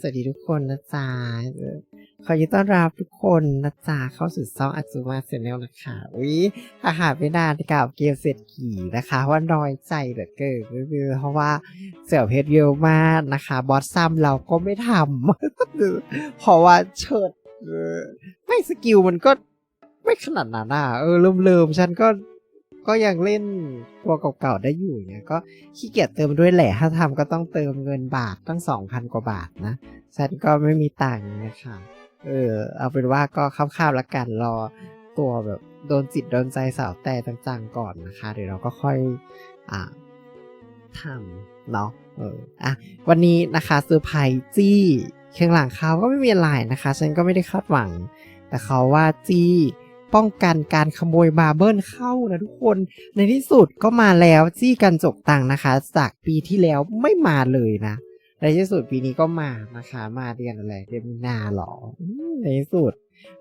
สวัสดีทุกคนนะจ๊ะเออขอยินต้อนรับทุกคนนะจ๊ะเข้าสู่ซองอัจจุมาเซนเนลนะคะอุ้ยอาหารไม่นานกับเกมเศรษฐีนะคะว่าน้อยใจเหลือเกินก็คือเพราะว่าเสี่ยวเพชรเยอะมากนะคะ บอสซัมเราก็ไม่ทำเพราะว่าเชิดไม่สกิลมันก็ไม่ขนาดนั้นอะเออเริ่มๆฉันก็ ก็ยังเล่นตัวเก่าๆได้อยู่เนี่ยก็ขี้เกียจเติมด้วยแหละ ถ้าทำก็ต้องเติมเงินบาทตั้งสองพันกว่าบาทนะฉันก็ไม่มีตังค์นะคะเออเอาเป็นว่าก็คร่าวๆละกันรอตัวแบบโดนจิตโดนใจสาวแต่จังๆก่อนนะคะ เดี๋ยวเราก็ค่อยอ่าทำเนาะเอออะวันนี้นะคะเซอร์ไพรส์จี้เคียงหลังเขาก็ไม่มีอะไรนะคะ ฉันก็ไม่ได้คาดหวัง แต่เขาว่าจี้ ป้องกันการขโมยบาเบิลเข้านะทุกคนในที่สุดก็มาแล้วจี้กันจกตังนะคะ จากปีที่แล้วไม่มาเลยนะ ในที่สุดปีนี้ก็มานะคะ มาเดือนอะไรเดือนมีนาหรอในที่สุด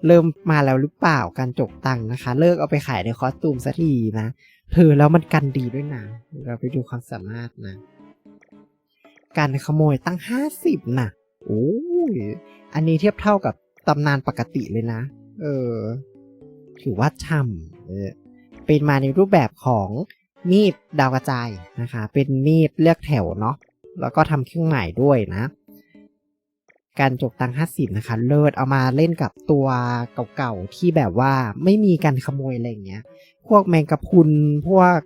เริ่มมาแล้วหรือเปล่าการจกตังนะคะ เลิกเอาไปขายในคอสตูมสักทีนะเธอแล้วมันกันดีด้วยนะเราไปดูความสามารถนะ การขโมยตั้งห้าสิบนะโอ้ยอันนี้เทียบเท่ากับตำนานปกติเลยนะ เออ ถือว่าช่ำเออเป็นมาในรูปแบบของมีดดาวกระจายนะคะ เป็นมีดเลือกแถวเนาะ แล้วก็ทำเครื่องหมายด้วยนะ การจกตังห้าสิบนะคะ เลิศเอามาเล่นกับตัวเก่าๆ ที่แบบว่าไม่มีการขโมยอะไรอย่างเงี้ย พวกแมงกะพุน พวก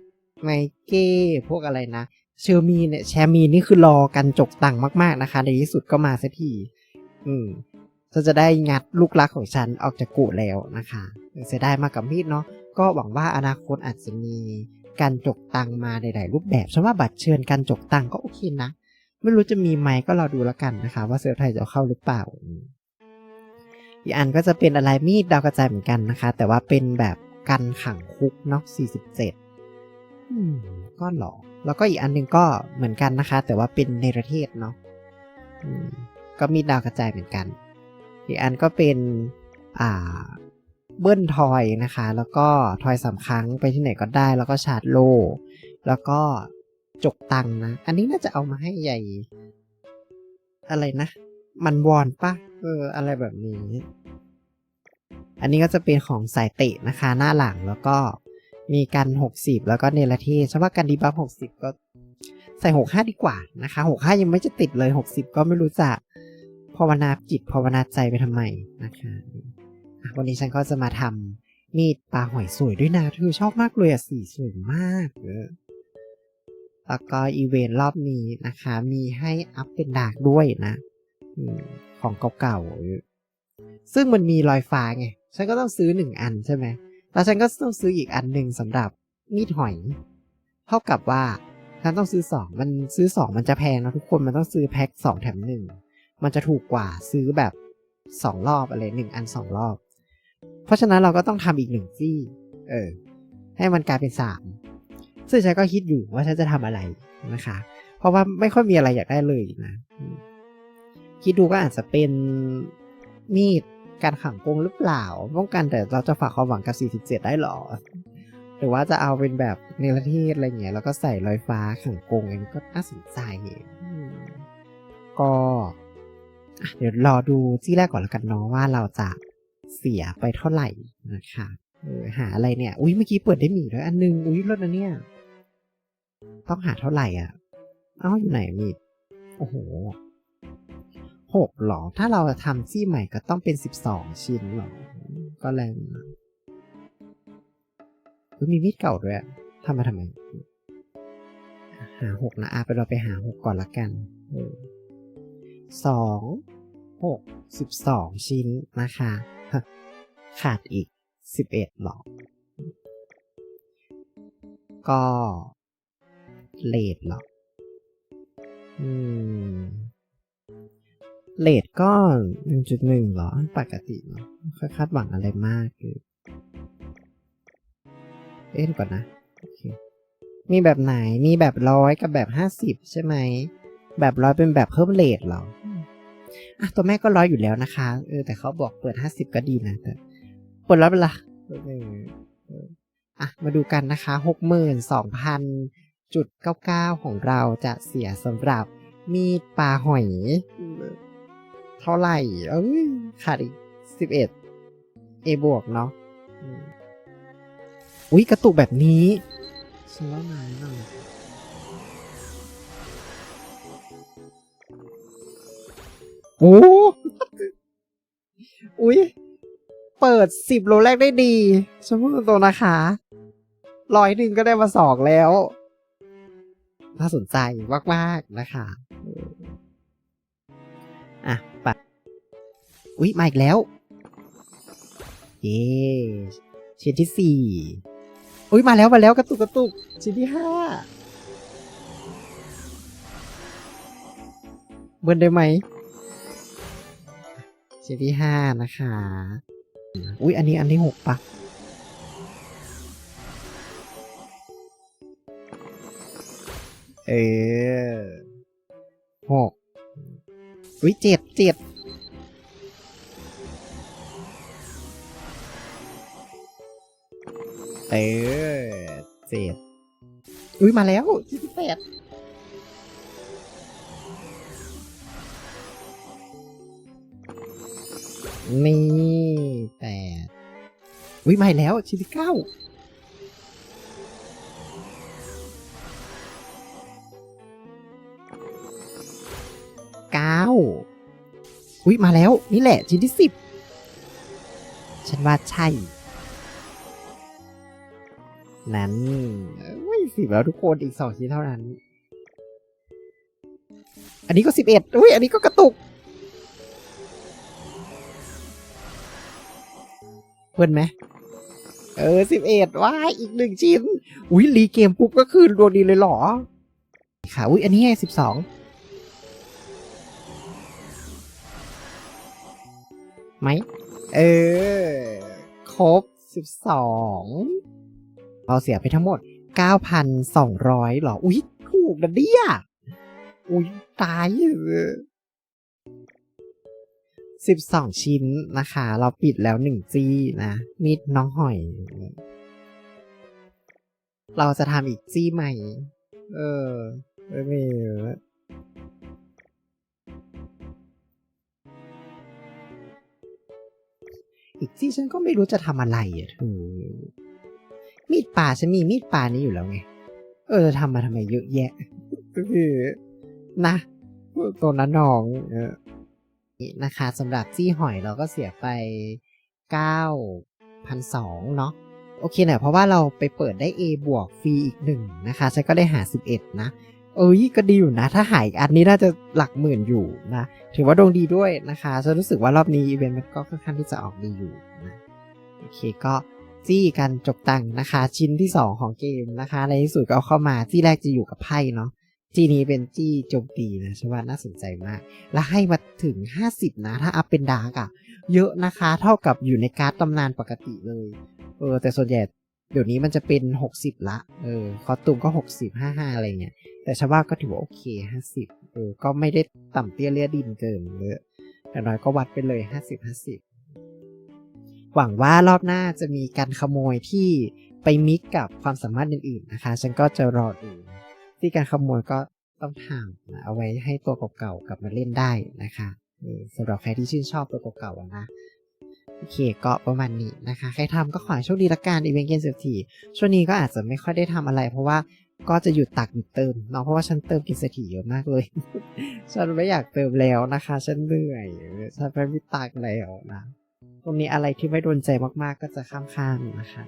ไมเก้ พวกอะไรนะ เชอร์มีเนี่ย แชมีนี่คือรอกันจกตังมากๆนะคะ ในที่สุดก็มาสักที อืม ฉันจะได้งัดลูกรักของฉันออกจากกุแล้วนะคะเสียดายมากกับมีดเนาะก็หวังว่าอนาคตอาจจะมีการจกตังมาในหลายรูปแบบฉันว่าบัตรเชิญการจกตังก็โอเคนะ ไม่รู้จะมีไหมก็รอดูแล้วกันนะคะ ว่าเซอร์ไทยจะเข้าหรือเปล่าอีกอันก็จะเป็นอะไรมีดดาวกระจายเหมือนกันนะคะ แต่ว่าเป็นแบบกันขังคุกเนาะ47อืมก็หรอแล้วก็อีกอันหนึ่งก็เหมือนกันนะคะ แต่ว่าเป็นในประเทศเนาะก็มีดดาวกระจายเหมือนกัน อีกอันก็เป็นอ่าเบิ้ลทอยนะคะ แล้วก็ทอยสามครั้งไปที่ไหนก็ได้ แล้วก็ชาร์จโล แล้วก็จกตังค์นะ อันนี้น่าจะเอามาให้ใหญ่ อะไรนะ มันวอนปะเออ อะไรแบบนี้ อันนี้ก็จะเป็นของสายเตะนะคะ หน้าหลังแล้วก็มีกันหกสิบแล้วก็เนลเทศฉันว่ากันดีบัฟหกสิบก็ใส่หกห้าดีกว่านะคะหกห้ายังไม่จะติดเลยหกสิบก็ไม่รู้จะภาวนาจิตภาวนาใจไปทำไมนะคะวันนี้ฉันก็จะมาทำมีดปลาหอยสวยด้วยนะเธอชอบมากเลยอะสีสวยมากเออแล้วก็อีเวนต์รอบนี้นะคะ มีให้อัพเป็นดากด้วยนะอของเก่าๆซึ่งมันมีรอยฟ้าไง ฉันก็ต้องซื้อหนึ่งอันใช่ไหมแล้วฉันก็ต้องซื้ออีกอันหนึ่งสำหรับมีดหอย เท่ากับว่าฉันต้องซื้อสองมันซื้อสองมันจะแพงนะทุกคนมันต้องซื้อแพ็คสองแถมหนึ่ง มันจะถูกกว่าซื้อแบบสองรอบอะไรหนึ่งอันสองรอบ เพราะฉะนั้นเราก็ต้องทำอีกหนึ่งจี้เออ ให้มันกลายเป็นสามซึ่งฉันก็คิดอยู่ว่าฉันจะทำอะไรนะคะ เพราะว่าไม่ค่อยมีอะไรอยากได้เลยนะคิดดูก็อาจจะเป็นมีดการขังกงหรือเปล่าป้องกันแต่เราจะฝากความหวังกับ 47 ได้หรอ หรือว่าจะเอาเป็นแบบเนรเทศอะไรเงี้ยแล้วก็ใส่ลอยฟ้าขังกรงอันนี้ก็น่าสนใจก็ เดี๋ยวรอดูที่แรกก่อนแล้วกันเนาะว่าเราจะเสียไปเท่าไหร่นะคะเออหาอะไรเนี่ย อุ้ยเมื่อกี้เปิดได้หมีด้วยอันนึง อุ้ยรถนะเนี่ย ต้องหาเท่าไหร่อะ เอ้าอยู่ไหนมีดโอ้โหหกหรอ ถ้าเราทำซี่ใหม่ก็ต้องเป็นสิบสองชิ้นหรอ ก็แรงอุ้ยมีมีดเก่าด้วยทำมาทำไม หาหกนะอาไปเราไปหาหกก่อนละกันสอง หกสิบสองชิ้นนะคะ ขาดอีกสิบเอ็ดหรอก ก็เลทหรออืมเลทก็หนึ่งจุดหนึ่งหรอ ปกติเนาะไม่ค่อยคาดหวังอะไรมากคือเอ๊ะเดี๋ยวก่อนนะมีแบบไหน มีแบบร้อยกับแบบห้าสิบใช่ไหม แบบร้อยเป็นแบบเพิ่มเลทเหรอ อะตัวแม่ก็ร้อยอยู่แล้วนะคะ เออแต่เขาบอกเปิดห้าสิบก็ดีนะแต่เปิดร้อยเป็นละเอออะมาดูกันนะคะหกหมื่นสองพันจุดเก้าเก้าของเราจะเสียสำหรับมีดปลาหอย เท่าไหร่เอ้ยขาดอีกสิบเอ็ดเอบวกเนาะอุ๊ยกระตุกแบบนี้ฉันว่านหน่อย โอ้อุ๊ยเปิดสิบโลแรกได้ดีฉันพูดตรงๆนะคะร้อยหนึ่งก็ได้มาสองแล้ว น่าสนใจมาก ๆ นะคะอะไปอุ๊ย มาอีกแล้ว เย้ชิ้นที่สี่อุ๊ย มาแล้ว มาแล้ว กระตุกกระตุกชิ้นที่ห้าเบิร์นได้ไหม ชิ้นที่ห้านะคะ อุ๊ยอันนี้อันที่หกปะเออหกอุ้ยเจ็ดเจ็ดเออเจ็ดอุ้ยมาแล้วชิ้นที่แปด นี่แปดอุ้ยมาแล้วชิ้นที่เก้าเก้าอุ้ยมาแล้ว นี่แหละชิ้นที่สิบฉันว่าใช่ นั้นอุ้ยสิบแล้วทุกคนอีกสองชิ้นเท่านั้น อันนี้ก็สิบเอ็ดอุ้ยอันนี้ก็กระตุก พื่อนไหมเออสิบเอ็ดว้ายอีกหนึ่งชิ้นอุ้ยรีเกมปุ๊บก็คือดวงดีเลยเหรอค่ะอุ้ยอันนี้ไงสิบสองไหมเออ ครบสิบสองเราเสียไปทั้งหมดเก้าพันสองร้อยหรอ อุ๊ยถูกนะเนี่ยอุ๊ยตาย สิบสองชิ้นนะคะ เราปิดแล้วหนึ่งจี้นะ มีดน้องหอย เราจะทำอีกจี้ใหม่ เออ ไม่มีอีกที่ฉันก็ไม่รู้จะทำอะไรอะเธอมีดป่าฉันมีมีดป่านี้อยู่แล้วไง เออทำมาทำไมเยอะแยะ ก็คือ นะตัวนั้นน้องเออ นี่นะคะสำหรับจี้หอยเราก็เสียไปเก้าพันองเนาะโอเคหน่ยเพราะว่าเราไปเปิดได้ A บวกฟรีอีกหนึ่งนะคะฉันก็ได้หาสิบเอ็ดนะ เอ้ยก็ดีอยู่นะ ถ้าหายอันนี้น่าจะหลักหมื่นอยู่นะ ถือว่าดวงดีด้วยนะคะฉันรู้สึกว่ารอบนี้อีเวนต์มันก็ค่อนข้างที่จะออกดีอยู่นะโอเคก็จี้กันจบตังค์นะคะ ชิ้นที่ 2 ของเกมนะคะ ในที่สุดก็เอาเข้ามาจี้แรกจะอยู่กับไพ่เนาะ จี้นี้เป็นจี้โจมตีนะฉันว่าน่าสนใจมาก และให้มาถึง 50 นะ ถ้าอัพเป็นดาร์กอะเยอะนะคะ เท่ากับอยู่ในการ์ดตำนานปกติเลย เออ แต่ส่วนใหญ่เดี๋ยวนี้มันจะเป็น 60 ละ เออ คอตูมก็ 60 55 อะไรเงี้ย แต่ชาวบ้านก็ถือว่าโอเคห้าสิบเออ ก็ไม่ได้ต่ำเตี้ยเลียดินเกินเยอะอย่น้อยก็วัดไปเลยห้าสิบห้าสิบหวังว่ารอบหน้าจะมีการขโมยที่ไปมิกกับความสามารถอื่นๆนะคะ ฉันก็จะรอดูที่การขโมยก็ ต้องทำนะเอาไว้ให้ตัวเก่าๆกลับมาเล่นได้นะคะสำหรับใครที่ชื่นชอบตัวเก่าๆอะนะโอเคก็ประมาณนี้นะคะ ใครทำก็ขอให้โชคดีละกันอีเวนต์เกมเซฟทีช่วงนี้ก็อาจจะไม่ค่อยได้ทำอะไร เพราะว่าก็จะหยุดตักหยุดเติมเนาะเพราะว่าฉันเติมกินเศรษฐีเยอะมากเลย ฉันไม่อยากเติมแล้วนะคะ ฉันเหนื่อยฉันไม่มีตักแล้วนะตรงนี้อะไรที่ไม่โดนใจมากๆก็จะข้ามๆนะคะ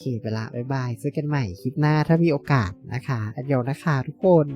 เคไปละบ๊ายบายเจอกันใหม่คลิปหน้าถ้ามีโอกาสนะคะอันเดียวนะคะทุกคน